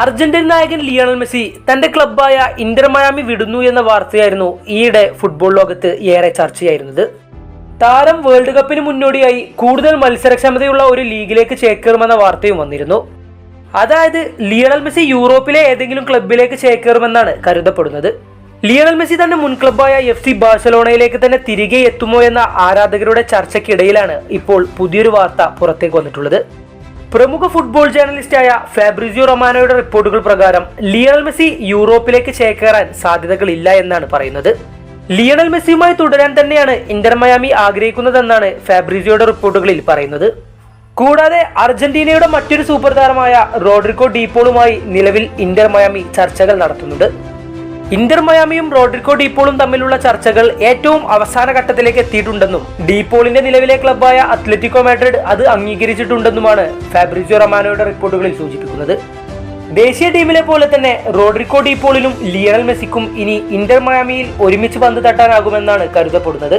Argentine നായകൻ Lionel Messi തന്റെ ക്ലബ്ബായ ഇന്റർ മയാമി വിടുന്നു എന്ന വാർത്തയായിരുന്നു ഈയിടെ ഫുട്ബോൾ ലോകത്ത് ഏറെ ചർച്ചയായിരുന്നത്. താരം വേൾഡ് കപ്പിന് മുന്നോടിയായി കൂടുതൽ മത്സരക്ഷമതയുള്ള ഒരു ലീഗിലേക്ക് ചേക്കേറുമെന്ന വാർത്തയും വന്നിരുന്നു. അതായത് ലിയണൽ മെസ്സി യൂറോപ്പിലെ ഏതെങ്കിലും ക്ലബിലേക്ക് ചേക്കേറുമെന്നാണ് കരുതപ്പെടുന്നത്. ലിയണൽ മെസ്സി തന്റെ മുൻ ക്ലബ്ബായ എഫ് സി ബാഴ്സലോണയിലേക്ക് തന്നെ തിരികെ എത്തുമോ എന്ന ആരാധകരുടെ ചർച്ചയ്ക്കിടയിലാണ് ഇപ്പോൾ പുതിയൊരു വാർത്ത പുറത്തേക്ക് വന്നിട്ടുള്ളത്. പ്രമുഖ ഫുട്ബോൾ ജേർണലിസ്റ്റായ ഫാബ്രിസിയോ റൊമാനോയുടെ റിപ്പോർട്ടുകൾ പ്രകാരം ലിയണൽ മെസ്സി യൂറോപ്പിലേക്ക് ചേക്കേറാൻ സാധ്യതകളില്ല എന്നാണ് പറയുന്നത്. ലിയണൽ മെസ്സിയുമായി തുടരാൻ തന്നെയാണ് ഇന്റർ മയാമി ആഗ്രഹിക്കുന്നതെന്നാണ് ഫാബ്രിസിയോയുടെ റിപ്പോർട്ടുകളിൽ പറയുന്നത്. കൂടാതെ അർജന്റീനയുടെ മറ്റൊരു സൂപ്പർ താരമായ റോഡ്രിക്കോ ഡീപോളുമായി നിലവിൽ ഇന്റർ മയാമി ചർച്ചകൾ നടത്തുന്നുണ്ട്. ഇന്റർ മയാമിയും റോഡ്രിക്കോ ഡീപോളും തമ്മിലുള്ള ചർച്ചകൾ ഏറ്റവും അവസാന ഘട്ടത്തിലേക്ക് എത്തിയിട്ടുണ്ടെന്നും ഡീപോളിന്റെ നിലവിലെ ക്ലബ്ബായ അത്ലറ്റിക്കോ മാഡ്രിഡ് അത് അംഗീകരിച്ചിട്ടുണ്ടെന്നുമാണ് ഫാബ്രിജോ റമാനോയുടെ റിപ്പോർട്ടുകളിൽ സൂചിപ്പിക്കുന്നത്. ദേശീയ ടീമിലെ പോലെ തന്നെ റോഡ്രിക്കോ ഡീപോളിനും ലിയണൽ മെസ്സിക്കും ഇനി ഇന്റർ മയാമിയിൽ ഒരുമിച്ച് പന്ത് തട്ടാനാകുമെന്നാണ് കരുതപ്പെടുന്നത്.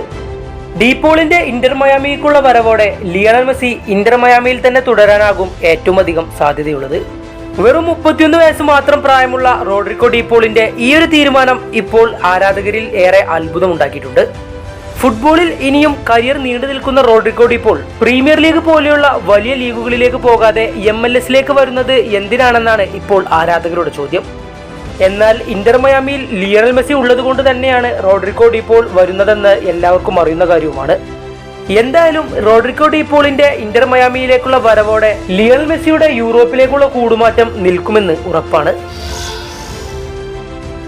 ഡീപോളിന്റെ ഇന്റർ മയാമിക്കുള്ള വരവോടെ ലിയണൽ മെസ്സി ഇന്റർ മയാമിയിൽ തന്നെ തുടരാനാകും ഏറ്റവും അധികം സാധ്യതയുള്ളത്. വെറും മുപ്പത്തിയൊന്ന് വയസ്സ് മാത്രം പ്രായമുള്ള റോഡ്രിക്കോ ഡീപോളിന്റെ ഈ ഒരു തീരുമാനം ഇപ്പോൾ ആരാധകരിൽ ഏറെ അത്ഭുതമുണ്ടാക്കിയിട്ടുണ്ട്. ഫുട്ബോളിൽ ഇനിയും കരിയർ നീണ്ടു നിൽക്കുന്ന റോഡ്രിക്കോ പോൾ പ്രീമിയർ ലീഗ് പോലെയുള്ള വലിയ ലീഗുകളിലേക്ക് പോകാതെ എം എൽ എസിലേക്ക് വരുന്നത് എന്തിനാണെന്നാണ് ഇപ്പോൾ ആരാധകരുടെ ചോദ്യം. എന്നാൽ ഇന്റർ മയാമിയിൽ ലിയണൽ മെസ്സി ഉള്ളതുകൊണ്ട് തന്നെയാണ് റോഡ്രിക്കോ പോൾ വരുന്നതെന്ന് എല്ലാവർക്കും അറിയുന്ന കാര്യവുമാണ്. എന്തായാലും റോഡ്രിക്കോ ഡിപ്പോളിന്റെ ഇന്റർ മയാമിയിലേക്കുള്ള വരവോടെ ലിയൽ മെസ്സിയുടെ യൂറോപ്പിലേക്കുള്ള കൂടുമാറ്റം നിൽക്കുമെന്ന് ഉറപ്പാണ്.